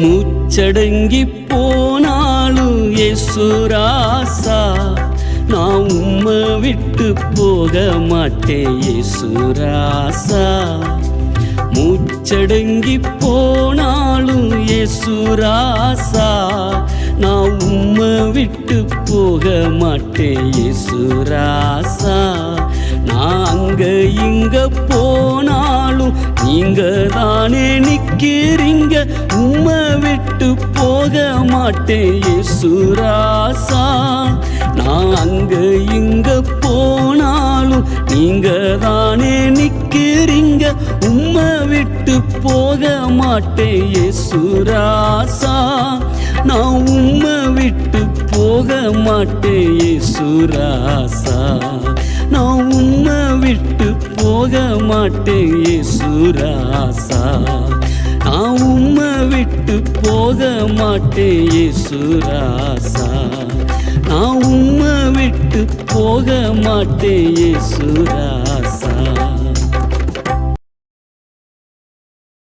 மூச்சடங்கி போனாலும் ஏசுராசா நான் உம்மை விட்டு போக மாட்டேன் ஏசுராசா மூச்சடங்கி போனாலும் ஏசுராசா நான் உம்மை விட்டு போக மாட்டேன் ஏசுராசா நான் அங்க இங்க போனாலும் நீங்க தானே நிக்கிறீங்க உம்மை விட்டு போக மாட்டேன் சுராசா நான் அங்க இங்க போனாலும் நீங்க தானே நிக்கிறீங்க. உம்மை விட்டு போக மாட்டேன் சுராசா நான் உம்மை விட்டு போக மாட்டேன் சுராசா நான் உம்மை விட்டு போக மாட்டேன் சுராசா நான் உம்மை போக மாட்டேன் ஏசுராசா நான் உம்மை விட்டு போக மாட்டேன் ஏசுராசா